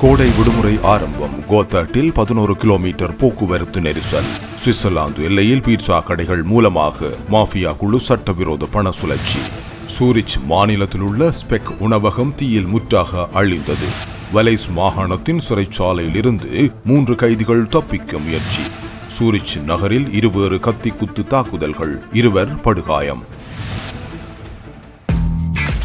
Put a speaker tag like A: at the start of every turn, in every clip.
A: கோடை விடுமுறை ஆரம்பம். கோத்தாட்டில் பதினோரு கிலோமீட்டர் போக்குவரத்து நெரிசல். சுவிட்சர்லாந்து எல்லையில் பீட்சா கடைகள் மூலமாக மாஃபியா குழு சட்டவிரோத பண சுழற்சி. சூரிச் மாநிலத்தில் உள்ள ஸ்பெக் உணவகம் தீயில் முற்றாக அழிந்தது. வலைஸ் மாகாணத்தின் சிறைச்சாலையில் இருந்து மூன்று கைதிகள் தப்பிக்க முயற்சி. சூரிச் நகரில் இருவேறு கத்தி குத்து தாக்குதல்கள். இருவர் படுகாயம்.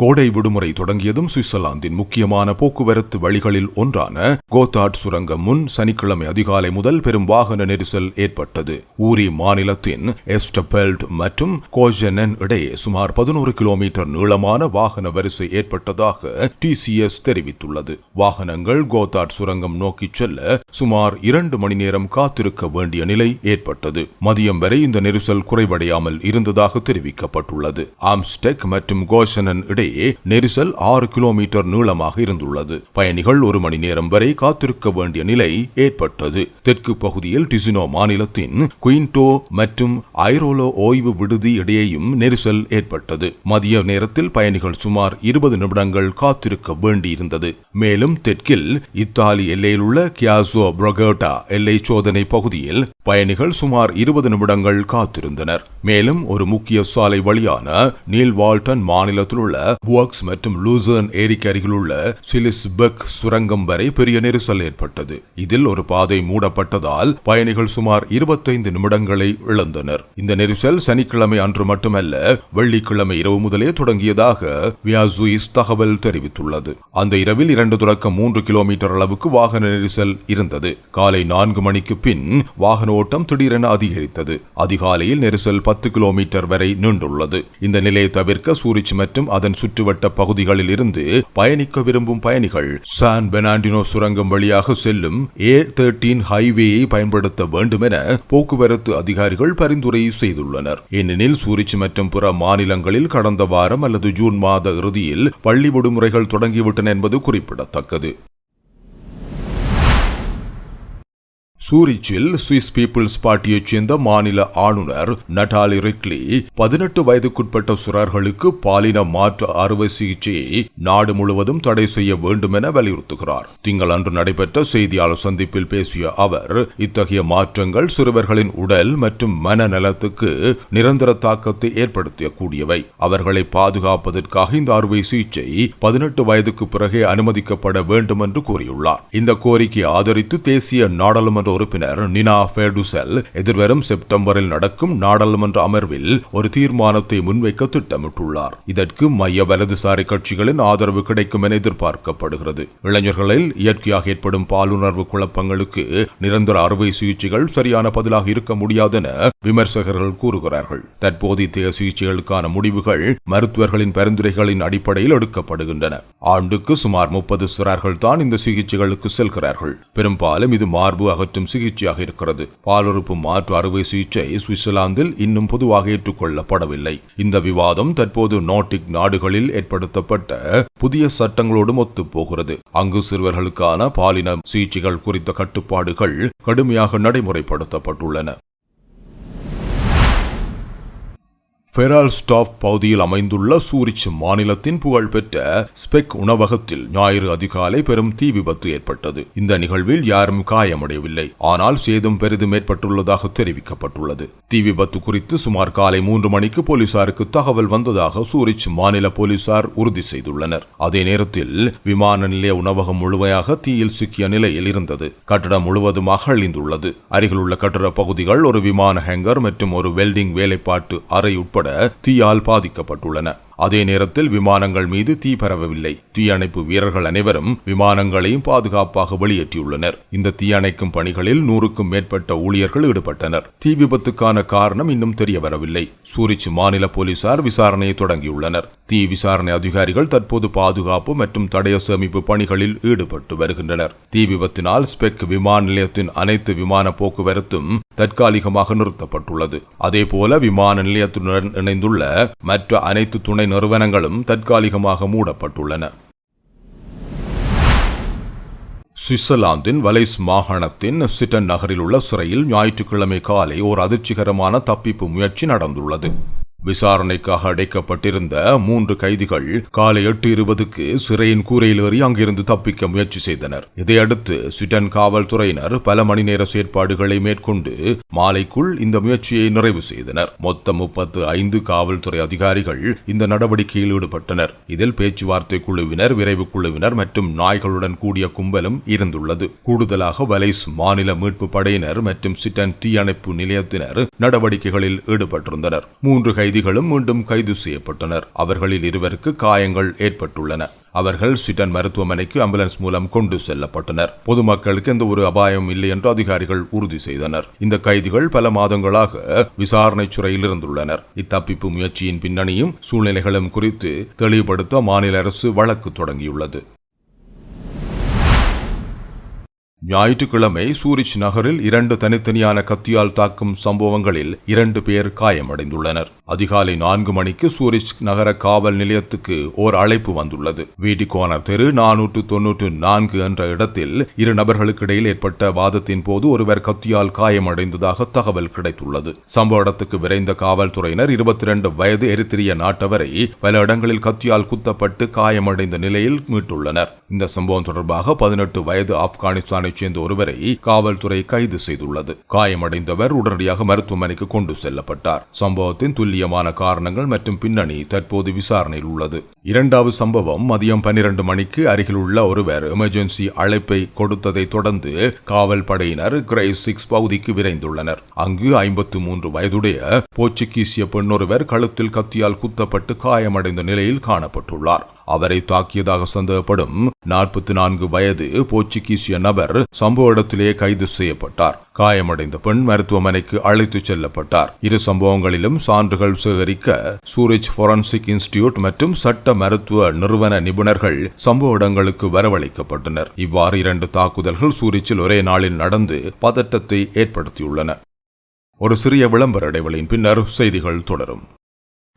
A: கோடை விடுமுறை தொடங்கியதும் சுவிட்சர்லாந்தின் முக்கியமான போக்குவரத்து வழிகளில் ஒன்றான கோத்தாட் சுரங்கம் முன் சனிக்கிழமை அதிகாலை முதல் பெரும் வாகன நெரிசல் ஏற்பட்டது. ஊரி மாநிலத்தின் எஸ்டபெல்ட் மற்றும் கோஜனன் இடையே சுமார் பதினோரு கிலோமீட்டர் நீளமான வாகன வரிசை ஏற்பட்டதாக டிசிஎஸ் தெரிவித்துள்ளது. வாகனங்கள் கோத்தாட் சுரங்கம் நோக்கி செல்ல சுமார் இரண்டு மணி நேரம் காத்திருக்க வேண்டிய நிலை ஏற்பட்டது. மதியம் வரை இந்த நெரிசல் குறைவடையாமல் இருந்ததாக தெரிவிக்கப்பட்டுள்ளது. ஆம்ஸ்டெக் மற்றும் கோஷனன் இடையே இடையே நெரிசல் ஆறு கிலோமீட்டர் நீளமாக இருந்துள்ளது. பயணிகள் ஒரு மணி நேரம் வரை காத்திருக்க வேண்டிய நிலை ஏற்பட்டது. தெற்கு பகுதியில் டிசினோ மாநிலத்தின் குயின்டோ மற்றும் ஐரோலோ ஓய்வு விடுதி இடையேயும் நெரிசல் ஏற்பட்டது. மதிய நேரத்தில் பயணிகள் சுமார் இருபது நிமிடங்கள் காத்திருக்க வேண்டியிருந்தது. மேலும் தெற்கில் இத்தாலி எல்லையில் உள்ள கியாசோ புரகோட்டா எல்லை சோதனை பகுதியில் பயணிகள் சுமார் இருபது நிமிடங்கள் காத்திருந்தனர். மேலும் ஒரு முக்கிய சாலை வழியான நீல் வால்டன் மாநிலத்தில் உள்ள புவாக்ஸ் மற்றும் லூசர்ன் ஏரிக்கு அருகில் உள்ள சிலிஸ்பெக் சுரங்கம் வரை பெரிய நெரிசல் ஏற்பட்டது. இதில் ஒரு பாதை மூடப்பட்டதால் பயணிகள் சுமார் இருபத்தைந்து நிமிடங்களை இழந்தனர். இந்த நெரிசல் சனிக்கிழமை அன்று மட்டுமல்ல வெள்ளிக்கிழமை இரவு முதலே தொடங்கியதாக வியாசுயிஸ் தகவல் தெரிவித்துள்ளது. அந்த இரவில் இரண்டு தொடக்கம் மூன்று கிலோமீட்டர் அளவுக்கு வாகன நெரிசல் இருந்தது. காலை நான்கு மணிக்கு பின் வாகன ஓட்டம் திடீரென அதிகரித்தது. அதிகாலையில் நெரிசல் பத்து கிலோமீட்டர் வரை நீண்டுள்ளது. இந்த நிலையை தவிர்க்க சூரிச் மற்றும் அதன் சுற்றுவட்ட பகுதிகளில் இருந்து பயணிக்க விரும்பும் பயணிகள் சான் பெனாண்டினோ சுரங்கம் வழியாக செல்லும் ஏ தேர்ட்டீன் ஹைவேயை பயன்படுத்த வேண்டும் என போக்குவரத்து அதிகாரிகள் பரிந்துரை செய்துள்ளனர். ஏனெனில் சூரிச் மற்றும் பிற மாநிலங்களில் கடந்த வாரம் அல்லது ஜூன் மாத இறுதியில் பள்ளி விடுமுறைகள் தொடங்கிவிட்டன என்பது குறிப்பிடத்தக்கது. சூரிச்சில் சுவிஸ் பீப்புள்ஸ் பார்ட்டியைச் சேர்ந்த மாநில ஆளுநர் நட்டாலி ரிக்லி பதினெட்டு வயதுக்குட்பட்ட சுரர்களுக்கு பாலின மாற்று அறுவை சிகிச்சையை நாடு முழுவதும் தடை செய்ய வேண்டும் என வலியுறுத்துகிறார் திங்களன்று நடைபெற்ற செய்தியாளர் சந்திப்பில் பேசிய அவர் இத்தகைய மாற்றங்கள் சிறுவர்களின் உடல் மற்றும் மனநலத்துக்கு நிரந்தர தாக்கத்தை ஏற்படுத்தக்கூடியவை. அவர்களை பாதுகாப்பதற்காக இந்த அறுவை சிகிச்சை பதினெட்டு வயதுக்கு பிறகே அனுமதிக்கப்பட வேண்டும் என்று கூறியுள்ளார். இந்த கோரிக்கையை ஆதரித்து தேசிய நாடாளுமன்ற உறுப்பினர் நினா ஃபேடுசெல் எதிர்வரும் செப்டம்பரில் நடக்கும் நாடாளுமன்ற அமர்வில் ஒரு தீர்மானத்தை முன்வைக்க திட்டமிட்டுள்ளார். இதற்கு மைய வலதுசாரி கட்சிகளின் ஆதரவு கிடைக்கும் என எதிர்பார்க்கப்படுகிறது. இளைஞர்களில் இயற்கையாக ஏற்படும் பாலுணர்வு குழப்பங்களுக்கு நிரந்தர அறுவை சிகிச்சைகள் சரியான பதிலாக இருக்க முடியாது என விமர்சகர்கள் கூறுகிறார்கள். தற்போதைய சிகிச்சைகளுக்கான முடிவுகள் மருத்துவர்களின் பரிந்துரைகளின் அடிப்படையில் எடுக்கப்படுகின்றன. ஆண்டுக்கு சுமார் முப்பது சிறார்கள் தான் இந்த சிகிச்சைகளுக்கு செல்கிறார்கள். பெரும்பாலும் இது மார்பு அகற்றும் பயன்படுத்தும் சிகிச்சையாக இருக்கிறது. பாலுறுப்பு மாற்று அறுவை சிகிச்சை சுவிட்சர்லாந்தில் இன்னும் பொதுவாக ஏற்றுக்கொள்ளப்படவில்லை. இந்த விவாதம் தற்போது நாட்டிக் நாடுகளில் ஏற்படுத்தப்பட்ட புதிய சட்டங்களோடும் ஒத்துப்போகிறது. அங்கு சிறுவர்களுக்கான பாலின சிகிச்சைகள் குறித்த கட்டுப்பாடுகள் கடுமையாக நடைமுறைப்படுத்தப்பட்டுள்ளன. ஃபெரால்ஸ்டாப் பகுதியில் அமைந்துள்ள சூரிச் மாநிலத்தின் புகழ்பெற்ற ஸ்பெக் உணவகத்தில் ஞாயிறு அதிகாலை பெரும் தீ விபத்து ஏற்பட்டது. இந்த நிகழ்வில் யாரும் காயமடையவில்லை. ஆனால் சேதம் பெரிதும் ஏற்பட்டுள்ளதாக தெரிவிக்கப்பட்டுள்ளது. தீ விபத்து குறித்து சுமார் காலை மூன்று மணிக்கு போலீசாருக்கு தகவல் வந்ததாக சூரிச் மாநில போலீசார் உறுதி செய்துள்ளனர். அதே நேரத்தில் விமான நிலைய உணவகம் முழுமையாக தீயில் சிக்கிய நிலையில் இருந்தது. கட்டடம் முழுவதுமாக அழிந்துள்ளது அருகிலுள்ள கட்டட பகுதிகள் ஒரு விமான ஹேங்கர் மற்றும் ஒரு வெல்டிங் வேலைப்பாட்டு அறை உட்பட தீயால் பாதிக்கப்பட்டுள்ளன. அதே நேரத்தில் விமானங்கள் மீது தீ பரவவில்லை. தீயணைப்பு வீரர்கள் அனைவரும் விமானங்களையும் பாதுகாப்பாக வெளியேற்றியுள்ளனர். இந்த தீயணைக்கும் பணிகளில் நூறுக்கும் மேற்பட்ட ஊழியர்கள் ஈடுபட்டனர். தீ விபத்துக்கான காரணம் இன்னும் தெரிய வரவில்லை சூரிச் மாநில போலீசார் விசாரணையை தொடங்கியுள்ளனர். தீ விசாரணை அதிகாரிகள் தற்போது பாதுகாப்பு மற்றும் தடய சேமிப்பு பணிகளில் ஈடுபட்டு வருகின்றனர். தீ விபத்தினால் ஸ்பெக் விமான நிலையத்தின் அனைத்து விமான போக்குவரத்தும் தற்காலிகமாக நிறுத்தப்பட்டுள்ளது. அதேபோல விமான நிலையத்துடன் இணைந்துள்ள மற்ற அனைத்து துணை நிறுவனங்களும் தற்காலிகமாக மூடப்பட்டுள்ளன. சுவிட்சர்லாந்தின் வலைஸ் மாகாணத்தின் சிட்டன் நகரில் உள்ள சிறையில் ஞாயிற்றுக்கிழமை காலை ஓர் அதிர்ச்சிகரமான தப்பிப்பு முயற்சி நடந்துள்ளது. விசாரணைக்காக அடைக்கப்பட்டிருந்த மூன்று கைதிகள் காலை எட்டு இருபதுக்கு சிறையின் கூரையில் ஏறி அங்கிருந்து தப்பிக்க முயற்சி செய்தனர். இதையடுத்து ஸ்வீடன் காவல்துறையினர் பல மணி நேர செயற்பாடுகளை மேற்கொண்டு மாலைக்குள் இந்த முயற்சியை நிறைவு செய்தனர். மொத்தம் முப்பத்து ஐந்து காவல்துறை அதிகாரிகள் இந்த நடவடிக்கையில் ஈடுபட்டனர். இதில் பேச்சுவார்த்தை குழுவினர் விரைவு குழுவினர் மற்றும் நாய்களுடன் கூடிய கும்பலும் இருந்துள்ளது. கூடுதலாக வலைஸ் மாநில மீட்பு படையினர் மற்றும் சிட்டன் தீயணைப்பு நிலையத்தினர் நடவடிக்கைகளில் ஈடுபட்டிருந்தனர். மூன்று கைதிகளும் மீண்டும் கைது செய்யப்பட்டனர். அவர்களில் இருவருக்கு காயங்கள் ஏற்பட்டுள்ளன. அவர்கள் சிட்டன் மருத்துவமனைக்கு ஆம்புலன்ஸ் மூலம் கொண்டு செல்லப்பட்டனர். பொதுமக்களுக்கு எந்த ஒரு அபாயம் இல்லை என்று அதிகாரிகள் உறுதி செய்தனர். இந்த கைதிகள் பல மாதங்களாக விசாரணை சிறையில் இருந்துள்ளனர். இத்தப்பிப்பு முயற்சியின் பின்னணியும் சூழ்நிலைகளும் குறித்து தெளிவுபடுத்த மாநில அரசு வழக்கு தொடங்கியுள்ளது. ஞாயிற்றுக்கிழமை சூரிச் நகரில் இரண்டு தனித்தனியான கத்தியால் தாக்கும் சம்பவங்களில் இரண்டு பேர் காயமடைந்துள்ளனர். அதிகாலை நான்கு மணிக்கு சூரிச் நகர காவல் நிலையத்துக்கு ஓர் அழைப்பு வந்துள்ளது. வீடிகோனர் தெரு நானூற்று தொன்னூற்று நான்கு என்ற இடத்தில் இரு நபர்களுக்கு இடையில் ஏற்பட்ட வாதத்தின் போது ஒருவர் கத்தியால் காயமடைந்ததாக தகவல் கிடைத்துள்ளது. சம்பவ இடத்துக்கு விரைந்த காவல்துறையினர் இருபத்தி இரண்டு வயது எரித்திரிய நாட்டவரை பல இடங்களில் கத்தியால் குத்தப்பட்டு காயமடைந்த நிலையில் மீட்டுள்ளனர். இந்த சம்பவம் தொடர்பாக பதினெட்டு வயது ஆப்கானிஸ்தானைச் சேர்ந்த ஒருவரை காவல்துறை கைது செய்துள்ளது. காயமடைந்தவர் உடனடியாக மருத்துவமனைக்கு கொண்டு செல்லப்பட்டார். சம்பவத்தின் சாத்தியமான காரணங்கள் மற்றும் பின்னணி தற்போது விசாரணையில் உள்ளது. இரண்டாவது சம்பவம் மதியம் பன்னிரண்டு மணிக்கு அருகிலுள்ள ஒருவர் எமர்ஜென்சி அழைப்பை கொடுத்ததை தொடர்ந்து காவல் படையினர் கிரைஸ் சிக்ஸ் பகுதிக்கு விரைந்துள்ளனர். அங்கு ஐம்பத்து மூன்று வயதுடைய போர்ச்சுகீசிய பெண்ணொருவர் கழுத்தில் கத்தியால் குத்தப்பட்டு காயமடைந்த நிலையில் காணப்பட்டுள்ளார். அவரை தாக்கியதாக சந்தேகப்படும் நாற்பத்தி நான்கு வயது போர்ச்சுகீசிய நபர் சம்பவ இடத்திலேயே கைது செய்யப்பட்டார். காயமடைந்த பெண் மருத்துவமனைக்கு அழைத்துச் செல்லப்பட்டார். இரு சம்பவங்களிலும் சான்றுகள் சேகரிக்க சூரிச் போரன்சிக் இன்ஸ்டிடியூட் மற்றும் சட்ட மருத்துவ நிறுவன நிபுணர்கள் சம்பவ இடங்களுக்கு வரவழைக்கப்பட்டனர். இவ்வாறு இரண்டு தாக்குதல்கள் சூரிச்சில் ஒரே நாளில் நடந்து பதட்டத்தை ஏற்படுத்தியுள்ளன. ஒரு சிறிய விளம்பர இடைவெளியின் பின்னர் செய்திகள் தொடரும்.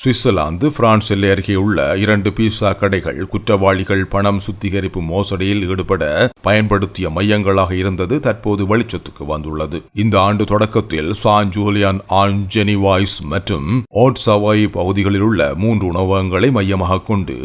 A: சுவிட்சர்லாந்து பிரான்ஸ் எல்லை அருகே உள்ள இரண்டு பீஸா கடைகள் குற்றவாளிகள் பணம் சுத்திகரிப்பு மோசடியில் ஈடுபட பயன்படுத்திய மையங்களாக இருந்தது தற்போது வெளிச்சத்துக்கு வந்துள்ளது. இந்த ஆண்டு தொடக்கத்தில் சான் ஜூலியன் ஆன் ஜெனிவாய்ஸ் மற்றும் ஓட் சவாய் பகுதிகளில் உள்ள மூன்று உணவகங்களை மையமாக கொண்டு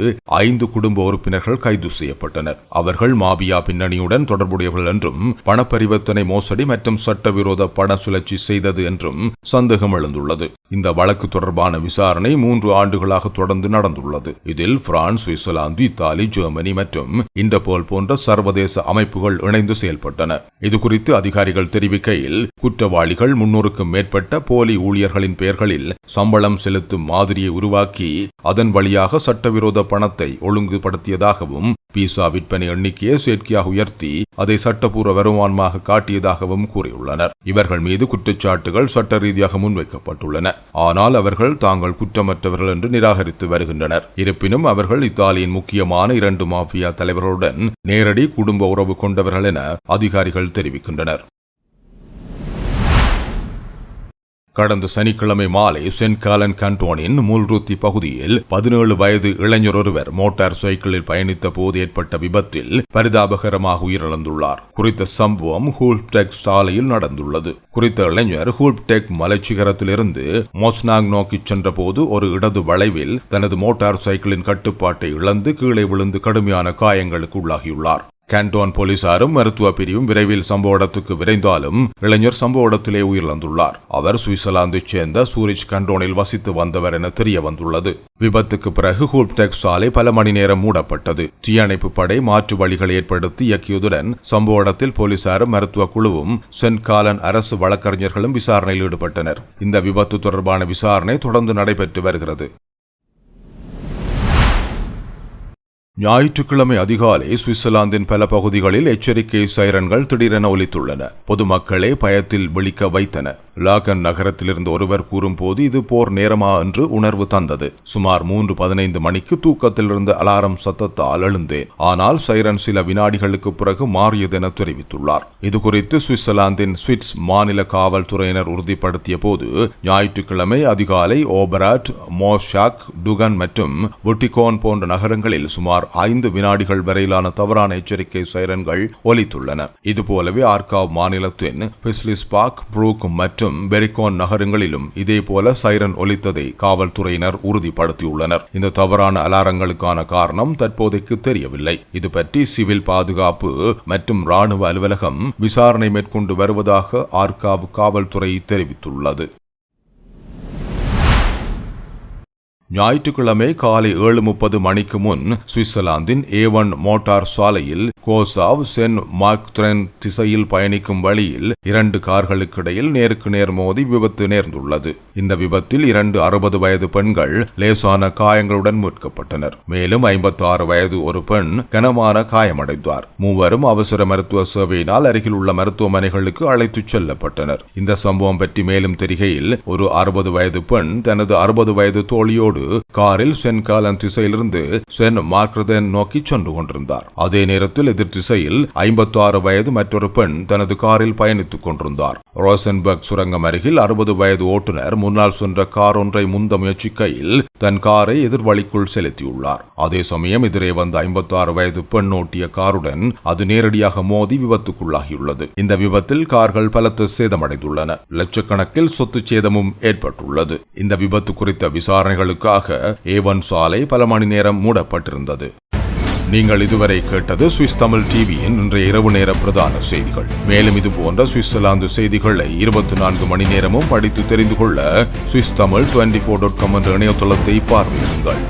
A: ஐந்து குடும்ப உறுப்பினர்கள் கைது செய்யப்பட்டனர். அவர்கள் மாபியா பின்னணியுடன் தொடர்புடையவர்கள் என்றும் பணப்பரிவர்த்தனை மோசடி மற்றும் சட்டவிரோத பண சுழற்சி செய்தது என்றும் சந்தேகம் எழுந்துள்ளது. இந்த வழக்கு தொடர்பான விசாரணை மூன்று ஆண்டுகளாக தொடர்ந்து நடந்துள்ளது. இதில் பிரான்ஸ் சுவிட்சர்லாந்து இத்தாலி ஜெர்மனி மற்றும் இன்டர்போல் போன்ற சர்வதேச அமைப்புகள் இணைந்து செயல்பட்டன. இதுகுறித்து அதிகாரிகள் தெரிவிக்கையில் குற்றவாளிகள் முன்னூறுக்கும் மேற்பட்ட போலி ஊழியர்களின் பெயர்களில் சம்பளம் செலுத்தும் மாதிரியை உருவாக்கி அதன் வழியாக சட்டவிரோத பணத்தை ஒழுங்குபடுத்தியதாகவும் பீசா விற்பனை எண்ணிக்கையை செயற்கையாக உயர்த்தி அதை சட்டப்பூர்வ வருமானமாக காட்டியதாகவும் கூறியுள்ளனர். இவர்கள் மீது குற்றச்சாட்டுகள் சட்ட ரீதியாக முன்வைக்கப்பட்டுள்ளன. ஆனால் அவர்கள் தாங்கள் சம்பந்தமற்றவர்கள் என்று நிராகரித்து வருகின்றனர். இருப்பினும் அவர்கள் இத்தாலியின் முக்கியமான இரண்டு மாஃபியா தலைவர்களுடன் நேரடி குடும்ப உறவு கொண்டவர்கள் என அதிகாரிகள் தெரிவிக்கின்றனர். கடந்த சனிக்கிழமை மாலை சென்ட் காலன் கண்டோனின் முல்ருத்தி பகுதியில் பதினேழு வயது இளைஞர் ஒருவர் மோட்டார் சைக்கிளில் பயணித்த போது ஏற்பட்ட விபத்தில் பரிதாபகரமாக உயிரிழந்துள்ளார். குறித்த சம்பவம் ஹூல்டெக் சாலையில் நடந்துள்ளது. குறித்த இளைஞர் ஹூல்டெக் மலைச்சிகரத்திலிருந்து மோஸ்னாங் நோக்கி சென்றபோது ஒரு இடது வளைவில் தனது மோட்டார் சைக்கிளின் கட்டுப்பாட்டை இழந்து கீழே விழுந்து கடுமையான காயங்களுக்கு உள்ளாகியுள்ளார். கேண்டோன் போலீசாரும் மருத்துவ பிரிவும் விரைவில் சம்பவ இடத்துக்கு விரைந்தாலும் இளைஞர் சம்பவ இடத்திலே உயிரிழந்துள்ளார். அவர் சுவிட்சர்லாந்தைச் சேர்ந்த சூரிச் கண்டோனில் வசித்து வந்தவர் என தெரிய வந்துள்ளது விபத்துக்கு பிறகு ஹூப்டெக் சாலை பல மணி நேரம் மூடப்பட்டது. தீயணைப்பு படை மாற்று வழிகளை ஏற்படுத்தி இயக்கியதுடன் சம்பவ இடத்தில் போலீசாரும் மருத்துவ குழுவும் சென்ட் காலன் அரசு வழக்கறிஞர்களும் விசாரணையில் ஈடுபட்டனர். இந்த விபத்து தொடர்பான விசாரணை தொடர்ந்து நடைபெற்று வருகிறது. ஞாயிற்றுக்கிழமை அதிகாலை சுவிட்சர்லாந்தின் பல பகுதிகளில் எச்சரிக்கை சைரன்கள் திடீரென ஒலித்துள்ளன. பொதுமக்களே பயத்தில் விழிக்க வைத்தன. லாகன் நகரத்திலிருந்து ஒருவர் கூறும்போது இது போர் நேரமா? என்று உணர்வு தந்தது. சுமார் மூன்று பதினைந்து மணிக்கு தூக்கத்திலிருந்து அலாரம் சத்தத்தால் எழுந்தேன் ஆனால் சைரன் சில வினாடிகளுக்கு பிறகு மாறியதென தெரிவித்துள்ளார். இதுகுறித்து சுவிட்சர்லாந்தின் சுவிட்ஸ் மாநில காவல்துறையினர் உறுதிப்படுத்திய போது ஞாயிற்றுக்கிழமை அதிகாலை ஓபராட் மோஷாக் டுகன் மற்றும் புட்டிகோன் போன்ற நகரங்களில் சுமார் ஐந்து வினாடிகள் வரையிலான தவறான எச்சரிக்கை சைரன்கள் ஒலித்துள்ளன. இதுபோலவே ஆர்காவ் மாநிலத்தின் பிஸ்லிஸ்பாக் புரூக் மற்றும் பெரிகோன் நகரங்களிலும் இதேபோல சைரன் ஒலித்ததை காவல்துறையினர் உறுதிப்படுத்தியுள்ளனர். இந்த தவறான அலாரங்களுக்கான காரணம் தற்போதைக்கு தெரியவில்லை. இது பற்றி சிவில் பாதுகாப்பு மற்றும் ராணுவ அலுவலகம் விசாரணை மேற்கொண்டு வருவதாக ஆர்காவ் காவல்துறை தெரிவித்துள்ளது. ஞாயிற்றுக்கிழமை காலை ஏழு முப்பது மணிக்கு முன் சுவிட்சர்லாந்தின் ஏவன் மோட்டார் சாலையில் கோசாவ் சென் மார்க்த்ரென் திசையில் பயணிக்கும் வழியில் இரண்டு கார்களுக்கு இடையில் நேருக்கு நேர் மோதி விபத்து நேர்ந்துள்ளது. இந்த விபத்தில் இரண்டு அறுபது வயது பெண்கள் லேசான காயங்களுடன் மீட்கப்பட்டனர். மேலும் ஐம்பத்தி ஆறு வயது ஒரு பெண் கனமான காயமடைந்தார். மூவரும் அவசர மருத்துவ சேவையினால் அருகில் உள்ள மருத்துவமனைகளுக்கு அழைத்துச் செல்லப்பட்டனர். இந்த சம்பவம் பற்றி மேலும் தெரிகையில் ஒரு அறுபது வயது பெண் தனது அறுபது வயது தோழியோடு காரில் சென் காலன் திசையிலிருந்து சென் மார்க்ரதன் நோக்கி சென்று கொண்டிருந்தார். அதே நேரத்தில் எதிர் திசையில் ஐம்பத்தி ஆறு வயது மற்றொரு பெண் தனது காரில் பயணித்துக் கொண்டிருந்தார். ரோசன்பர்க் சுரங்கம் அருகில் அறுபது வயது ஓட்டுநர் முன்னால் சென்ற கார் ஒன்றை முந்த முயற்சிக்கையில் தன் காரை எதிர்வழிக்குள் செலுத்தியுள்ளார். அதே சமயம் எதிரே வந்த ஐம்பத்தி ஆறு வயது பெண் ஓட்டிய காருடன் அது நேரடியாக மோதி விபத்துக்குள்ளாகியுள்ளது. இந்த விபத்தில் கார்கள் பலத்த சேதமடைந்துள்ளன. லட்சக்கணக்கில் சொத்து சேதமும் ஏற்பட்டுள்ளது. இந்த விபத்து குறித்த விசாரணைகளுக்கு விசாரணைகளுக்காக ஏவன் சாலை பல மணி நேரம் மூடப்பட்டிருந்தது. நீங்கள் இதுவரை கேட்டது சுவிஸ் தமிழ் டிவியின் இன்றைய இரவு நேர பிரதான செய்திகள். மேலும் இது போன்ற சுவிட்சர்லாந்து செய்திகளை இருபத்தி நான்கு மணி நேரமும் படித்து தெரிந்து கொள்ள Swiss Tamil twenty four dot com என்ற இணையதளத்தை பார்வையிடுங்கள்.